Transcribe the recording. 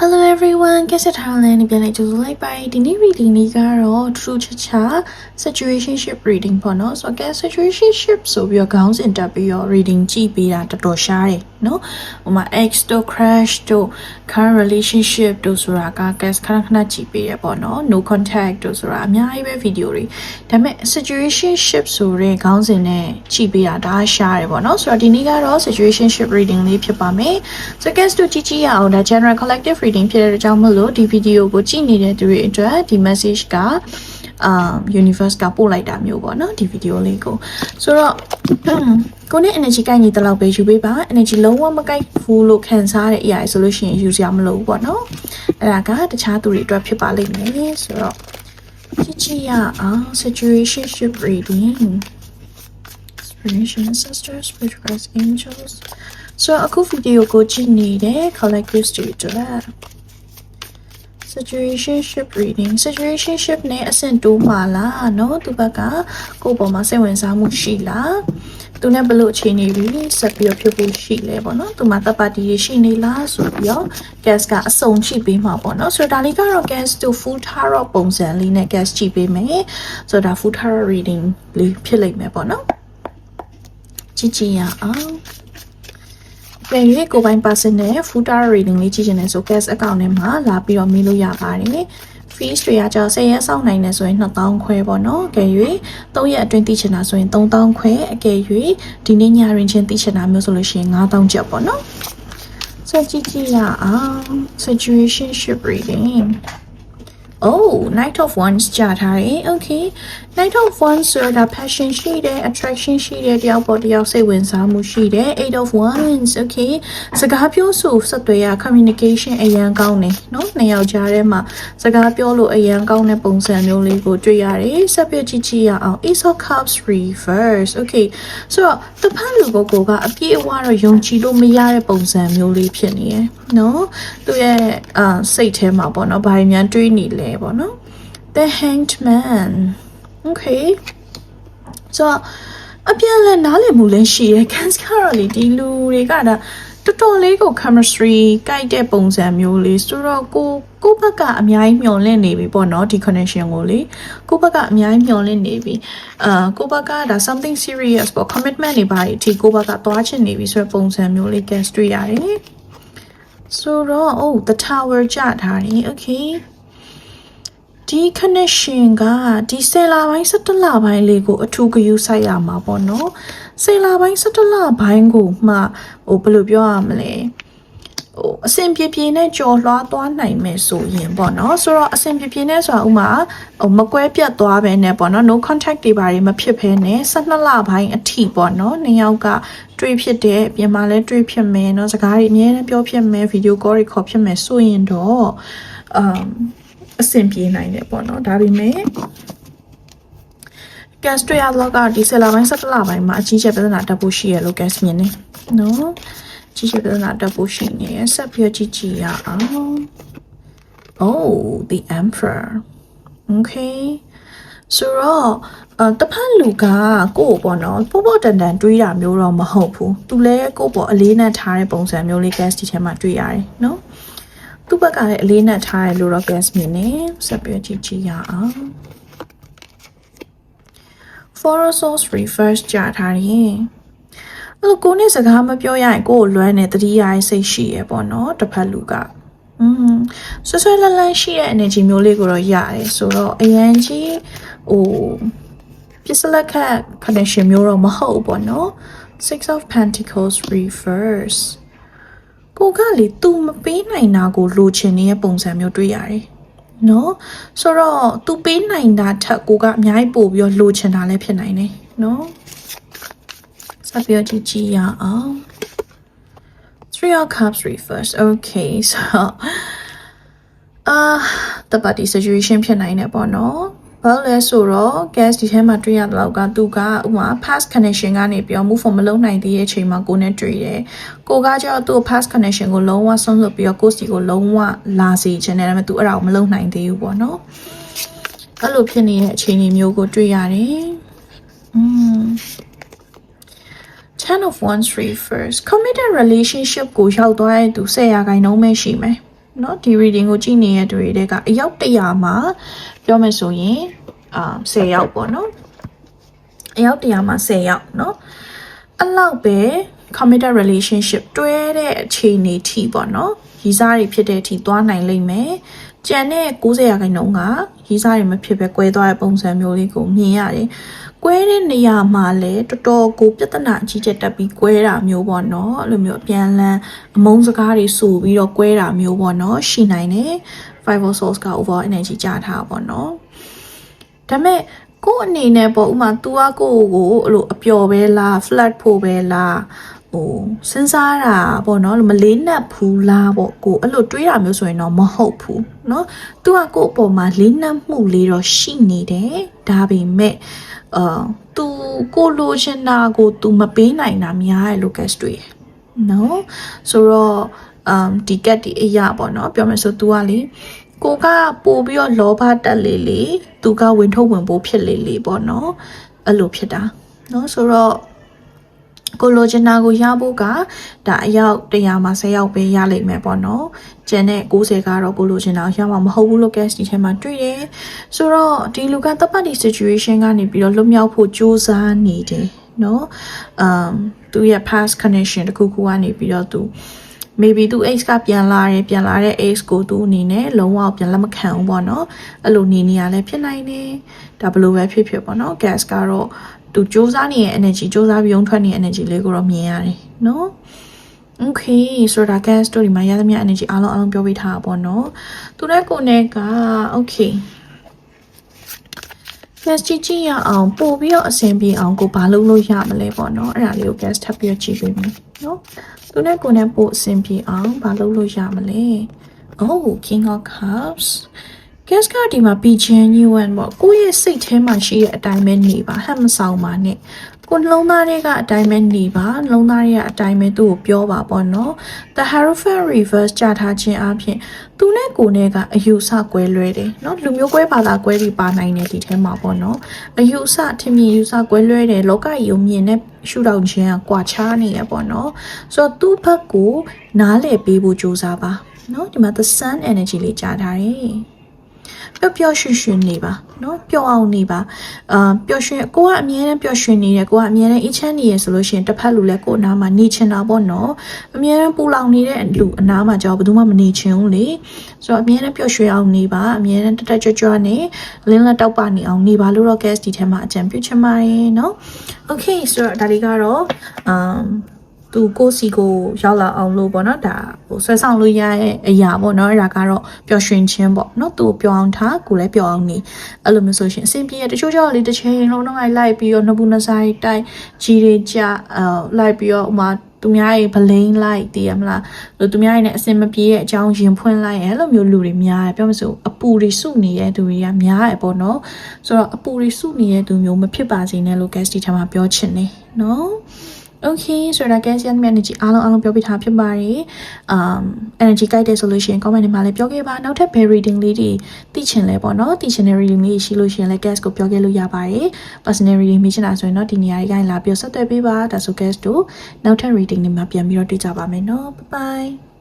Hello everyone ကဲဆက်ထားလဲနေပြန်လိုက်ကြိုဆိုလိုက်ပါဒီနေ့ reading လေးကတော့ထူးထူးခြားခြား situationship reading ပေါ့နော်ဆိုတော့ကဲ situationship ဆိုပြီးတော့ခေါင်းစဉ်တက်ပြီးတော့ reading ကြည့်ပေးတာတော်တော်ရှားတယ်နော်ဟိုမှာ ex တို့ crash တို့ current relationship တို့ဆိုတာက guess ခဏခဏကြည့်ပေးရပေါ့နော် no contact တို့ဆိုတာအများကြီးပဲ video တွေဒါပေမဲ့ situationship ဆိုတဲ့ခေါင်းစဉ်နဲ့ကြည့်ပေးတာဒါရှားတယ်ပေါ့နော်ဆိုတော့ဒီနေ့ကတော့ situationship reading လေးဖြစ်ပါမယ် so guess တို့ကြည့်ကြည့်ရအောင်ဒါ general collective reading ဖြစ်တဲ့ကြောင့်မလို့ဒီ video ကိုကြည့်နေတဲ့သူတွေအတွက်ဒီ message ကအာ universe ကပို့လိုက်တာမျိုးပေါ့နော်ဒီ video လေးကိုဆိုတော့ကိုနဲ့ energy ကိုက်ညီတဲ့လောက်ပဲယူပေးပါ energy လုံးဝမကိုက်ဘူးလို့ခံစားတဲ့အရာဆိုလို့ရှိရင်ယူစရာမလိုဘူးပေါ့နော်အဲ့ဒါကတခြားသူတွေအတွက်ဖြစ်ပါလိမ့်မယ်ဆိုတော့ကြည့်ကြည့်ရအောင် situationship reading inspiration ancestors spiritual angels ဆိုတော့အခု video ကိုကြည့်နေတဲ့ collective တွေအတွက် situationship reading situationship နဲ့အဆင့်တိုးမှာလားเนาะသူဘက်ကကိုယ့်ပေါ်မှာစိတ်ဝင်စားမှုရှိလားသူနဲ့ဘယ်လိုအခြေအနေတွေဆက်ပြီးတော့ဖြစ်ဖို့ရှိလဲပေါ့နော်သူမှာတပ်ပါတီတွေရှိနေလားဆိုပြီးတော့ gas ကအစုံကြည့်ပေးမှာပေါ့နော်ဆိုတော့ဒါလေးကတော့ gas to full tarot ပုံစံလေးနဲ့ gas ကြည့်ပေးမယ်ဆိုတော့ဒါ full tarot reading လေးဖြစ်လိမ့်မယ်ပေါ့နော်ကြည့်ကြည့်ရအောင် ပြန်ရွေးကိုပိုင် person နဲ့ footer reading လေးကြည့်ချင်တယ်ဆို gas account ထဲမှာလာပြီးတော့မေးလို့ရပါတယ် fees တွေကကြောင့်10ရက်စောင့်နိုင်တယ်ဆိုရင်2000ခွဲပေါ့နော်အကယ်၍3ရက်အတွင်းသိချင်တာဆိုရင်3000ခွဲအကယ်၍ဒီနေ့ညရင်ချင်းသိချင်တာမျိုးဆိုလို့ရှိရင်9000ကျပ်ပေါ့နော်ဆိုကြည့်ကြည့်ရအောင် situationship reading Oh, Knight of Wands ကြာထားတယ်။ Okay. Knight of Wands ဆိုတာ passion ရှိတယ် attraction ရှိတယ်တယောက်ပေါ်တယောက်စိတ်ဝင်စားမှုရှိတယ် Eight of Wands Okay. စကားပြောဆိုဆက်သွယ်ရ communication အရန်ကောင်းတယ်เนาะနှစ်ယောက်ကြားထဲမှာစကားပြောလို့အရန်ကောင်းတဲ့ပုံစံမျိုးလေးကိုတွေ့ရတယ်။ဆက်ပြကြည့်ကြည့်ရအောင် Ace of Cups reverse Okay. ဆိုတော့တဖက်လူကိုကိုကအပြည့်အဝတော့ယုံကြည်လို့မရတဲ့ပုံစံမျိုးလေးဖြစ်နေရယ်เนาะသူရဲ့အာစိတ်ထဲမှာပေါ့เนาะဘာတွေများတွေးနေလဲပေါ့နော် The Hanged Man Okay ဆိုတော့အပြန်လဲနားလည်မှုလည်းရှိတယ် Cans ကတော့လေဒီလူတွေကဒါတော်တော်လေးကို chemistry ကြိုက်တဲ့ပုံစံမျိုးလေးဆိုတော့ကိုကိုဘက်ကအများကြီးမျောလင့်နေပြီပေါ့နော်ဒီ connection ကိုလေကိုဘက်ကအများကြီးမျောလင့်နေပြီအာကိုဘက်ကဒါ something serious ပေါ့ commitment တွေပါအထိကိုဘက်ကသွားချင်နေပြီဆိုတဲ့ပုံစံမျိုးလေး cast တွေ့ရတယ်ဆိုတော့ oh the tower ကြထားတယ် okay ဒီ connection ကဒီ10လပိုင်း17လပိုင်းလေးကိုအထူးဂရုစိုက်ရမှာပေါ့နော်10လပိုင်း17လပိုင်းကိုမှဟိုဘယ်လိုပြောရမလဲဟိုအဆင်ပြေပြေနဲ့ကြော်လွှားသွားနိုင်မယ်ဆိုရင်ပေါ့နော်ဆိုတော့အဆင်ပြေပြေနဲ့ဆိုတာဥမာဟိုမကွဲပြတ်သွားပဲနဲ့ပေါ့နော် no contact တွေပါမဖြစ်ဘဲနဲ့12လပိုင်းအထိပေါ့နော်နှစ်ယောက်ကတွေ့ဖြစ်တဲ့ပြင်မာလဲတွေ့ဖြစ်မယ်เนาะစကားတွေအများနဲ့ပြောဖြစ်မယ်ဗီဒီယိုကောတွေခေါ်ဖြစ်မယ်ဆိုရင်တော့အမ် အဆင်ပြေနိုင်တယ်ပေါ့နော်ဒါပေမဲ့ gas တွေ့ရတော့ကဒီဆယ်လပိုင်း17လပိုင်းမှာအကြီးကျယ်ပြဿနာတက်ဖို့ရှိရလို့ gas မြင်နေနော်ကြီးကျယ်ပြဿနာတက်ဖို့ရှိနေဆက်ပြီးကြည့်ကြည့်ရအောင် oh the emperor okay ဆိုတော့အတဖက်လူကကိုယ့်ပေါ့နော်ပို့ပို့တန်တန်တွေးတာမျိုးတော့မဟုတ်ဘူးသူလည်းကိုယ့်ပေါ်အလေးနဲ့ထားတဲ့ပုံစံမျိုးလေး gas ဒီထဲမှာတွေ့ရတယ်နော် သူ့ဘက်ကလည်းအလေးနဲ့ထားတယ်လို့တော့ gas မြင်နေဆက်ပြီးကြည့်ကြည့်ရအောင် for source refers ကြာထားတယ်အဲ့လိုကိုနဲ့စကားမပြောရရင်ကိုကိုလွမ်းနေတတိယစိတ်ရှိရပေါ့နော်တစ်ဖက်လူကอืมဆွဆွလန်းလန်းရှိတဲ့ energy မျိုးလေးကိုတော့ရတယ်ဆိုတော့အရန်ကြီးဟိုပစ္စလက်ခက် connection မျိုးတော့မဟုတ်ဘူးပေါ့နော် six of pentacles reverse ကိုကလေ तू မပေးနိုင်တာကိုလိုချင်နေတဲ့ပုံစံမျိုးတွေ့ရတယ်နော်ဆိုတော့ तू ပေးနိုင်တာထက်ကိုကအများကြီးပို့ပြီးတော့လိုချင်တာလည်းဖြစ်နိုင်တယ်နော်ဆက်ပြီးကြည့်ကြည့်ရအောင် Three of Cups reverse okay so အာတပတ်ဒီ situation ဖြစ်နိုင်တယ်ပေါ့နော် ဘာလဲဆိုတော့ gas ဒီထဲမှာတွေ့ရတဲ့လောက်ကသူကဥမာ pass connection ကနေပြော move on မလုပ်နိုင်သေးတဲ့အချိန်မှာကိုနဲ့တွေ့တယ်။ကိုကကျတော့သူ့ pass connection ကိုလုံးဝဆုံးလွတ်ပြီးတော့ကိုစီကိုလုံးဝလာစေချင်တယ်ဒါပေမဲ့သူအဲ့ဒါကိုမလုပ်နိုင်သေးဘူးပေါ့နော်။အဲ့လိုဖြစ်နေတဲ့အချိန်မျိုးကိုတွေ့ရတယ်။ mm. Ten of Wands reverse committed relationship ကိုရောက်သွားတဲ့သူ၁၀ရာခိုင်နှုန်းပဲရှိမယ်။နော်ဒီ reading ကိုကြည့်နေတဲ့သူတွေကအယောက်၁၀၀မှာ ပြောမယ်ဆိုရင်အာ10ယောက်ပေါ့နော်အယောက်တရားမှာ10ယောက်နော်အဲ့လောက်ပဲ committed relationship တွဲတဲ့အခြေအနေထိပေါ့နော်ရီးစားတွေဖြစ်တဲ့အထိသွားနိုင်လိမ့်မယ်ကြံတဲ့90ရာခိုင်နှုန်းကရီးစားတွေမဖြစ်ပဲကွဲသွားတဲ့ပုံစံမျိုးလေးကိုမြင်ရတယ်ကွဲတဲ့နေရာမှာလည်းတော်တော်ကိုပြဿနာအကြီးကျယ်တက်ပြီးကွဲတာမျိုးပေါ့နော်အဲ့လိုမျိုးအပြန်လန်းအမုန်းစကားတွေဆိုပြီးတော့ကွဲတာမျိုးပေါ့နော်ရှိနိုင်တယ် five of swords က over energy ကြာထားပေါ့နော်ဒါပေမဲ့ကို့အနေနဲ့ပေါ့ဥမာ तू ကကိုယ့်ကိုအဲ့လိုအပျော်ပဲလား flat ဖို့ပဲလားဟိုစဉ်းစားတာပေါ့နော်မလေးနက်ဘူးလားပေါ့ကိုအဲ့လိုတွေးတာမျိုးဆိုရင်တော့မဟုတ်ဘူးเนาะ तू ကကိုယ့်အပေါ်မှာလေးနက်မှုလေးတော့ရှိနေတယ်ဒါပေမဲ့အာ तू ကိုလိုချင်တာကို तू မပေးနိုင်တာများတယ်လို့ guess တွေ့နော်ဆိုတော့ um ဒီကက်ဒီအရာပေါ့နော်ပြောမယ်ဆို तू ကလေကိုကပို့ပြီးတော့လောဘတက်လေလေသူကဝင်ထုတ်ဝင်ပို့ဖြစ်လေလေပေါ့နော်အဲ့လိုဖြစ်တာနော်ဆိုတော့ကိုလိုချင်တာကိုရဖို့ကဒါအယောက်100မှာ10ယောက်ပဲရလိမ့်မယ်ပေါ့နော်ကျန်တဲ့90ကတော့ကိုလိုချင်တာရမှာမဟုတ်ဘူးလို့ guest ဒီထဲမှာတွေ့တယ်ဆိုတော့ဒီလူကတပ်ပတ်ဒီ situation ကနေပြီးတော့လွတ်မြောက်ဖို့ကြိုးစားနေတယ်နော် um သူရဲ့ past connection တခုခုကနေပြီးတော့သူ maybe သူ X ကပြန်လာရင်ပြန်လာတဲ့ X ကိုသူအနေနဲ့လုံးဝပြန်လက်မခံဘူးပေါ့နော်အဲ့လိုနေနေရလဲဖြစ်နိုင်တယ်ဒါဘလို့ပဲဖြစ်ဖြစ်ပေါ့နော် gas ကတော့သူစူးစမ်းနေတဲ့ energy စူးစမ်းပြီးုံထွက်နေတဲ့ energy လေးကိုတော့မြင်ရတယ်နော် okay ဆိုတာ gas story မှာရသမျှ energy အားလုံးအားလုံးပြောပြထားတာပေါ့နော်သူနဲ့ကိုနဲ့က okay gas ကြည့်ကြည့်ရအောင်ပို့ပြီးတော့အဆင်ပြေအောင်ကိုဘာလုပ်လို့ရမလဲပေါ့နော်အဲ့ဒါလေးကို gas ထပ်ပြီးတော့ကြည့်ပေးမယ်နော် သူနဲ့ကိုနဲ့ပို့အဆင်ပြေအောင်ဘာလုပ်လို့ရမလဲ oh king of cups gas ကဒီမှာ be genuine ပေါ့ကိုယ့်ရဲ့စိတ်ထဲမှာရှိတဲ့အတိုင်းပဲနေပါဟမ်မဆောင်ပါနဲ့ ကိုနှလုံးသားတွေကအတိုင်းပဲနေပါနှလုံးသားတွေကအတိုင်းပဲသူ့ကိုပြောပါပေါ့နော်။ The Harufan reverse ကြထားခြင်းအပြင်သူနဲ့ကိုနဲ့ကအယူဆကွဲလွဲတယ်နော်လူမျိုးကွဲဘာသာကွဲပြီးပါနိုင်တယ်ဒီထဲမှာပေါ့နော်အယူဆထင်မြင်ယူဆကွဲလွဲတယ်လောကကြီးကိုမြင်တဲ့ရှုထောင့်ခြင်းကကွာခြားနေရပေါ့နော်ဆိုတော့သူ့ဘက်ကိုနားလည်ပေးဖို့ကြိုးစားပါနော်ဒီမှာ the sun energy လေးကြားထားတယ် ပျော့ပျော့ရွှင်ရွှင်နေပါနော်ပျော့အောင်နေပါအာပျော့ရွှင်ကိုကအမြဲတမ်းပျော့ရွှင်နေတယ်ကိုကအမြဲတမ်းအေးချမ်းနေရဆိုလို့ရှိရင်တစ်ဖက်လူလည်းကိုအနားမှာနေချင်တာပေါ့နော်အမြဲတမ်းပူလောင်နေတဲ့လူအနားမှာကြောက်ဘယ်သူမှမနေချင်ဘူးလေဆိုတော့အမြဲတမ်းပျော့ရွှင်အောင်နေပါအမြဲတမ်းတက်တက်ကြွကြွနဲ့လင်းလက်တောက်ပနေအောင်နေပါလို့တော့ guest ဒီထဲမှာအကြံပြုချင်ပါတယ်နော် okay ဆိုတော့ဒါလေးကတော့ um သူကိုစီကိုရောက်လာအောင်လို့ပေါ့နော်ဒါဟိုဆွဲဆောင်လို့ရတဲ့အရာပေါ့နော်အဲ့ဒါကတော့ပျော်ရွှင်ခြင်းပေါ့နော်သူကိုပျော်အောင်ထားကိုလည်းပျော်အောင်နေအဲ့လိုမျိုးဆိုရှင်အဆင်ပြေရတချို့ကြောင့်လေတစ်ချိန်လုံးတော့လိုက်ပြီးတော့နှစ်ဘူးနှစ်ဆိုင်တိုက်ကြီးတွေကြအဲလိုက်ပြီးတော့ဥမာသူများရဲ့ဗလိန်လိုက်တည်ရမလားလို့သူများရဲ့နဲ့အစင်မပြေရဲ့အကြောင်းရင်ဖွင့်လိုက်အဲ့လိုမျိုးလူတွေများတယ်ပြောမစို့အပူတွေစုနေတဲ့သူတွေကများတယ်ပေါ့နော်ဆိုတော့အပူတွေစုနေတဲ့သူမျိုးမဖြစ်ပါစေနဲ့လို့ guest ဒီထမှာပြောချင်တယ်နော် okay ဆိုတော့ gas ရတဲ့ energy အားလုံးအားလုံးပြောပြထားဖြစ်ပါတယ်။ um energy ကြိုက်တဲ့ဆိုလို့ရှိရင် comment တွေမှာလည်းပြောခဲ့ပါနောက်ထပ် bell reading လေးတွေသိချင်လဲပေါ့နော်သိချင်တဲ့ reading လေးရှိလို့ရှိရင်လည်း gas ကိုပြောခဲ့လို့ရပါတယ်။ personal reading မိချင်တာဆိုရင်တော့ဒီနေရာတွေကနေလာပြီးဆက်သွယ်ပေးပါဒါဆို gas တို့နောက်ထပ် reading တွေမှာပြန်ပြီးတော့တွေ့ကြပါမယ်နော် bye bye